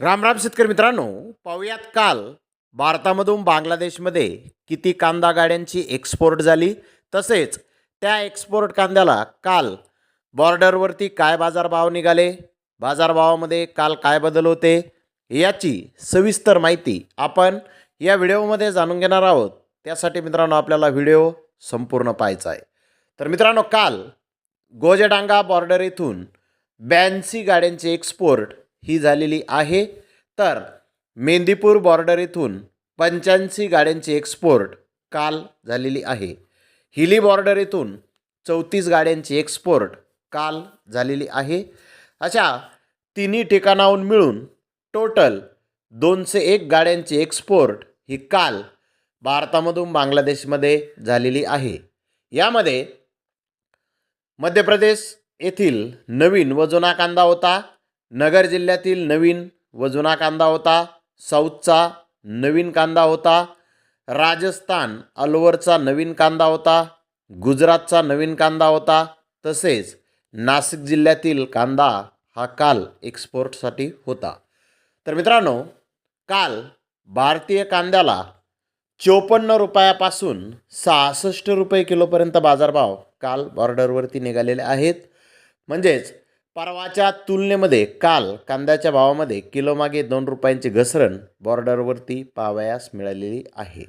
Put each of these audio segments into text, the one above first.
राम राम शेतकरी मित्रांनो पाहुयात काल भारतामधून बांगलादेशमध्ये किती कांदा गाड्यांची एक्सपोर्ट झाली? तसेच त्या एक्सपोर्ट कांद्याला काल बॉर्डरवरती काय बाजारभाव निघाले? बाजारभावामध्ये काल काय बदल होते? याची सविस्तर माहिती आपण या व्हिडिओमध्ये जाणून घेणार आहोत. त्यासाठी मित्रांनो आपल्याला व्हिडिओ संपूर्ण पाहायचा आहे. तर मित्रांनो काल गोजेडांगा बॉर्डर येथून ब्याऐंशी गाड्यांचे एक्सपोर्ट ही झालेली आहे. तर मेंदीपूर बॉर्डर येथून पंच्याऐंशी गाड्यांची एक्सपोर्ट काल झालेली आहे. हिली बॉर्डर येथून चौतीस गाड्यांची एक्सपोर्ट काल झालेली आहे. अशा तिन्ही ठिकाणाहून मिळून टोटल दोनशे एक गाड्यांची एक्सपोर्ट ही काल भारतामधून बांगलादेशमध्ये झालेली आहे. यामध्ये मध्य प्रदेश येथील नवीन व जुना कांदा होता. नगर जिल्ह्यातील नवीन व जुना कांदा होता साऊथचा नवीन कांदा होता राजस्थान अलवरचा नवीन कांदा होता गुजरातचा नवीन कांदा होता तसेच नाशिक जिल्ह्यातील कांदा हा काल एक्सपोर्टसाठी होता. तर मित्रांनो काल भारतीय कांद्याला चोपन्न रुपयापासून सहासष्ट रुपये किलोपर्यंत बाजारभाव काल बॉर्डरवरती निघालेले आहेत. म्हणजेच परवाच्या तुलनेमध्ये काल कांद्याच्या भावामध्ये किलोमागे दोन रुपयांची घसरण बॉर्डरवरती पाहावयास मिळालेली आहे.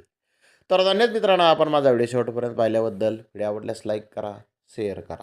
तर धन्यवाद मित्रांनो आपण माझा व्हिडिओ शेवटपर्यंत पाहिल्याबद्दल. व्हिडिओ आवडल्यास लाईक करा शेअर करा.